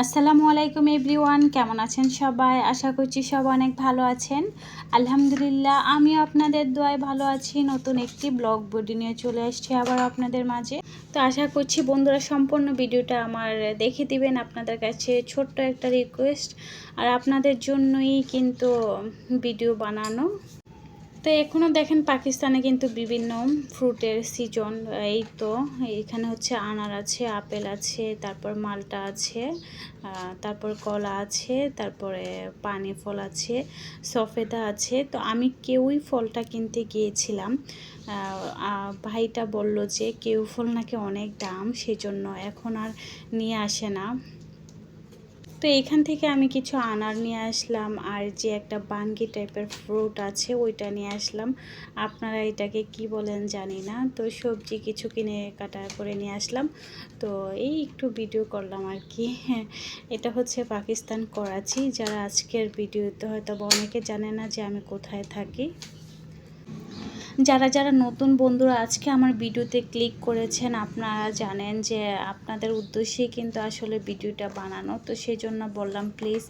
আসসালামু আলাইকুম এভরিওয়ান, কেমন আছেন সবাই? আশা করছি সব অনেক ভালো আছেন। আলহামদুলিল্লাহ, আমিও আপনাদের দোয়ায় ভালো আছি। নতুন একটি ব্লগ বডি নিয়ে চলে আসছি আবার আপনাদের মাঝে। তো আশা করছি বন্ধুরা সম্পূর্ণ ভিডিওটা আমার দেখে দিবেন, আপনাদের কাছে ছোট্ট একটা রিকোয়েস্ট আর আপনাদের জন্যই কিন্তু ভিডিও বানানো। তো এখনও দেখেন পাকিস্তানে কিন্তু বিভিন্ন ফ্রুটের সিজন এই তো, এখানে হচ্ছে আনার আছে, আপেল আছে, তারপর মালটা আছে তারপর কলা আছে, তারপরে পানি ফল আছে, সফেদা আছে, তো আমি কেউই ফলটা কিনতে গিয়েছিলাম। ভাইটা বলল যে কেউ ফল নাকি অনেক দাম, সেজন্য এখন আর নিয়ে আসে না। তো এখান থেকে আমি কিছু আনার নিয়ে আসলাম আর যে একটা বাঙ্গি টাইপের ফ্রুট আছে ওইটা নিয়ে আসলাম। আপনারা এটাকে কি বলেন জানি না। তো সবজি কিছু কিনে কাটা করে নিয়ে আসলাম। তো এই একটু ভিডিও করলাম আর কি। এটা হচ্ছে পাকিস্তান করাচি। যারা আজকের ভিডিওতে হয়তো অনেকে জানে না যে আমি কোথায় থাকি। যারা যারা নতুন বন্ধুরা, আজকে আমার ভিডিওতে ক্লিক করেছেন, আপনারা জানেন যে আপনাদের উদ্দেশ্যেই কিন্তু আসলে ভিডিওটা বানানো। তো সেই জন্য বললাম প্লিজ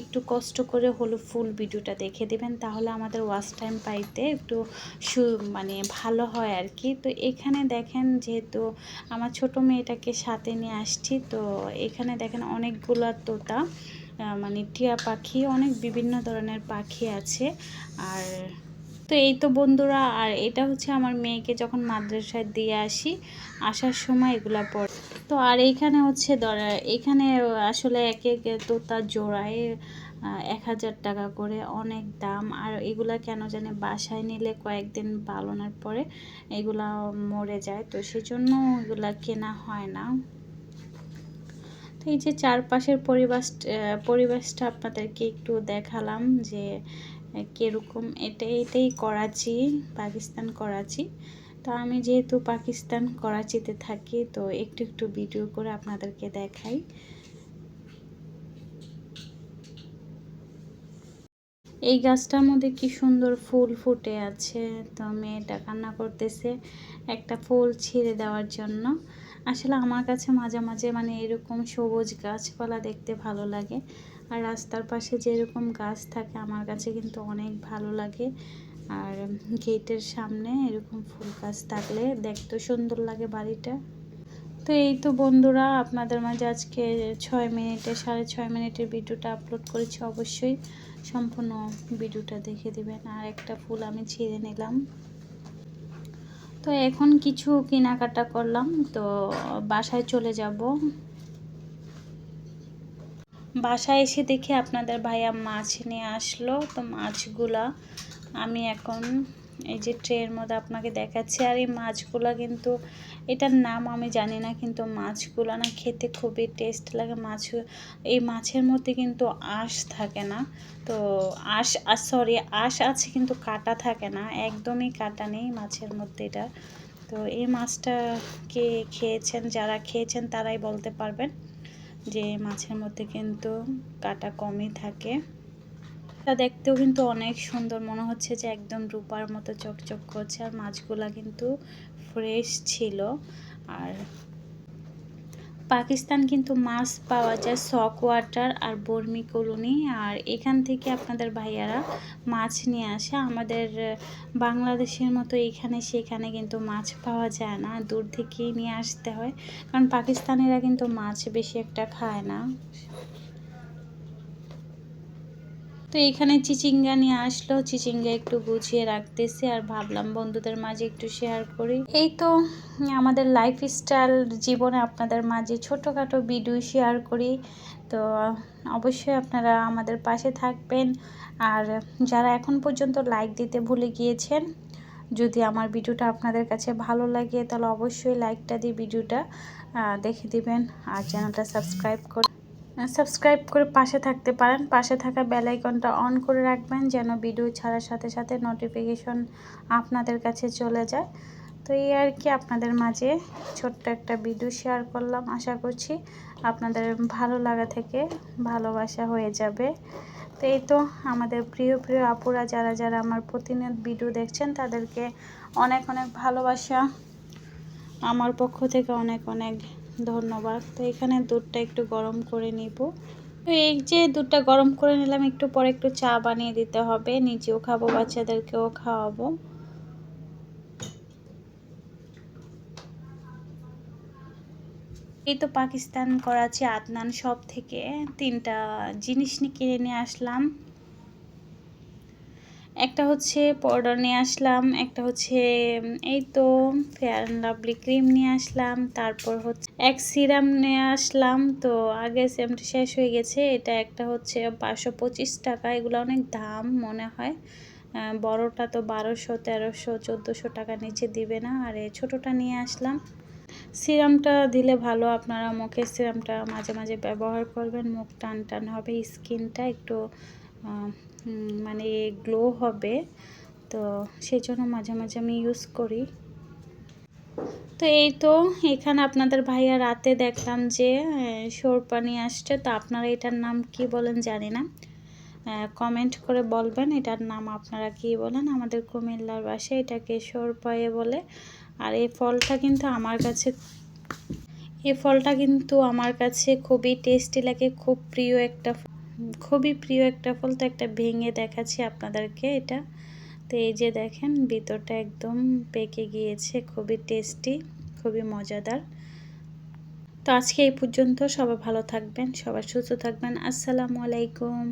একটু কষ্ট করে হলো ফুল ভিডিওটা দেখে দেবেন, তাহলে আমাদের ওয়াচ টাইম পাইতে একটু সু মানে ভালো হয় আর কি তো এখানে দেখেন, যেহেতু আমার ছোট মেয়েটাকে সাথে নিয়ে আসছি, তো এখানে দেখেন অনেকগুলো তোতা মানে টিয়া পাখি, অনেক বিভিন্ন ধরনের পাখি আছে। আর তো এই তো বন্ধুরা, আর এটা হচ্ছে আমার মেয়েকে যখন মাদ্রাসায় দিয়ে আসি, আসার সময় এগুলা পড়ে। তো আর এইখানে হচ্ছে এখানে আসলে এক এক তোতা জোড়ায় এক হাজার টাকা করে অনেক দাম। আর এগুলা কেন জানে বাসায় নিলে কয়েকদিন পালনের পরে এগুলা মরে যায়। তো সেজন্য এগুলা কেনা হয় না। তো এই যে চারপাশের পরিবেশ পরিবেশটা আপনাদেরকে একটু দেখালাম যে কীরকম এটা এটাই করাচি, পাকিস্তান করাচি। তো আমি যেহেতু পাকিস্তান করাচিতে থাকি, তো একটু একটু ভিডিও করে আপনাদেরকে দেখাই। এই গাছটার মধ্যে কি সুন্দর ফুল ফুটে আছে। তো মেয়েটা কান্না করতেছে, একটা ফুল ছিঁড়ে দেওয়ার জন্য। আসলে আমার কাছে মাঝে মাঝে মানে এরকম সবুজ গাছপালা দেখতে ভালো লাগে। আর রাস্তার পাশে যেরকম গাছ থাকে আমার কাছে কিন্তু অনেক ভালো লাগে। আর গেটের সামনে এরকম ফুল গাছ থাকলে দেখতে সুন্দর লাগে বাড়িটা। তো এই তো বন্ধুরা, আপনাদের মাঝে আজকে ছয় মিনিটে, সাড়ে ছয় মিনিটের ভিডিওটা আপলোড করেছি অবশ্যই। সম্পূর্ণ ভিডিওটা দেখে দিবেন। আর একটা ফুল আমি ছিঁড়ে নিলাম। তো এখন কিছু কেনাকাটা করলাম, তো বাসায় চলে যাব। বাসায় এসে দেখি আপনাদের ভাইয়া মাছ নিয়ে আসলো, তো মাছগুলা আমি এখন এই যে ট্রের মধ্যে আপনাকে দেখাচ্ছে, আর এই মাছগুলা কিন্তু এটার নাম আমি জানি না, কিন্তু মাছগুলো না খেতে খুবই টেস্ট লাগে। মাছ, এই মাছের মধ্যে কিন্তু আঁশ থাকে না। তো আঁশ সরি আঁশ আছে কিন্তু কাটা থাকে না, একদমই কাটা নেই মাছের মধ্যে এটা। তো এই মাছটা কে খেয়েছেন, যারা খেয়েছেন তারাই বলতে পারবেন যে মাছের মধ্যে কিন্তু কাটা কমই থাকে। তা দেখতেও কিন্তু অনেক সুন্দর। মনে হচ্ছে যে একদম রূপার মতো চকচক করছে আর মাছগুলা কিন্তু ফ্রেশ ছিল। আর পাকিস্তান কিন্তু মাছ পাওয়া যায় সক ওয়াটার আর বর্মি কলোনি। আর এখান থেকে আপনাদের ভাইয়ারা মাছ নিয়ে আসে। আমাদের বাংলাদেশের মতো এখানে সেখানে কিন্তু মাছ পাওয়া যায় না। দূর থেকেই নিয়ে আসতে হয়। কারণ পাকিস্তানিরা কিন্তু মাছ বেশি একটা খায় না। তো এখানে চিচিঙ্গা নিয়ে আসলো। চিচিঙ্গা একটু গুছিয়ে রাখতেছি আর ভাবলাম বন্ধুদের মাঝে একটু শেয়ার করি। এই তো আমাদের লাইফ স্টাইল জীবনে আপনাদের মাঝে ছোটোখাটো ভিডিও শেয়ার করি। তো অবশ্যই আপনারা আমাদের পাশে থাকবেন। আর যারা এখন পর্যন্ত লাইক দিতে ভুলে গিয়েছেন, যদি আমার ভিডিওটা আপনাদের কাছে ভালো লাগে, তাহলে অবশ্যই লাইকটা দিয়ে ভিডিওটা দেখে দিবেন। আর চ্যানেলটা সাবস্ক্রাইব করে সাবস্ক্রাইব করে পাশে থাকতে পারেন। পাশে থাকা বেল আইকনটা অন করে রাখবেন যেন ভিডিও ছাড়ার সাথে সাথে নোটিফিকেশন আপনাদের কাছে চলে যায়। তো এই আর কি আপনাদের মাঝে ছোট্ট একটা ভিডিও শেয়ার করলাম। আশা করছি আপনাদের ভালো লাগা থেকে ভালোবাসা হয়ে যাবে। তো এই তো আমাদের প্রিয় প্রিয় আপুরা যারা যারা আমার প্রতিনিয়ত ভিডিও দেখছেন, তাদেরকে অনেক অনেক ভালোবাসা। আমার পক্ষ থেকে অনেক অনেক ধন্যবাদ। তো এখানে দুধটা একটু গরম করে নিব। তো এই যে দুধটা গরম করে নিলাম, একটু পরে একটু চা বানিয়ে দিতে হবে। নিজেও খাব, বাচ্চাদেরকেও খাওয়াবো। এই তো পাকিস্তান করাচি, আদনান সব থেকে তিনটা জিনিস নিয়ে কিনে নিয়ে আসলাম। একটা হচ্ছে পাউডার নিয়ে আসলাম, একটা হচ্ছে এই তো ফেয়ার অ্যান্ড লাভলি ক্রিম নিয়ে আসলাম, তারপর হচ্ছে এক সিরাম নিয়ে আসলাম, তো আগে সিরামটা শেষ হয়ে গেছে, এটা একটা হচ্ছে পাঁচশো পঁচিশ টাকা, এগুলো অনেক দাম মনে হয় বড়টা তো বারোশো, তেরোশো, চোদ্দোশো টাকা নিচে দিবে না, আর এই ছোটোটা নিয়ে আসলাম। সিরামটা দিলে ভালো, আপনারা মুখের সিরামটা মাঝে মাঝে ব্যবহার করবেন, মুখ টান টান হবে স্কিনটা একটু মানে গ্লো হবে। তো সেই জন্য মাঝে মাঝে আমি ইউজ করি। তো এই তো, এখানে আপনাদের ভাইয়া রাতে দেখলাম যে সরপা নিয়ে আসছে। তো আপনারা এটার নাম কি বলেন জানি না। কমেন্ট করে বলবেন এটার নাম আপনারা কি বলেন। আমাদের কুমিল্লার বাসায় এটাকে সরপায়ে বলে। আর এই ফলটা কিন্তু আমার কাছে, এই ফলটা কিন্তু আমার কাছে খুবই টেস্টি লাগে, খুব প্রিয় একটা খুবই প্রিয় একটা ফল, তো একটা ভেঙে দেখাচ্ছি আপনাদেরকে এটা। তো এই যে দেখেন, ভিতরটা একদম পেকে গিয়েছে, খুবই টেস্টি, খুবই মজাদার। তো আজকে এই পর্যন্ত সবাই ভালো থাকবেন, সবাই সুস্থ থাকবেন। আসসালামু আলাইকুম।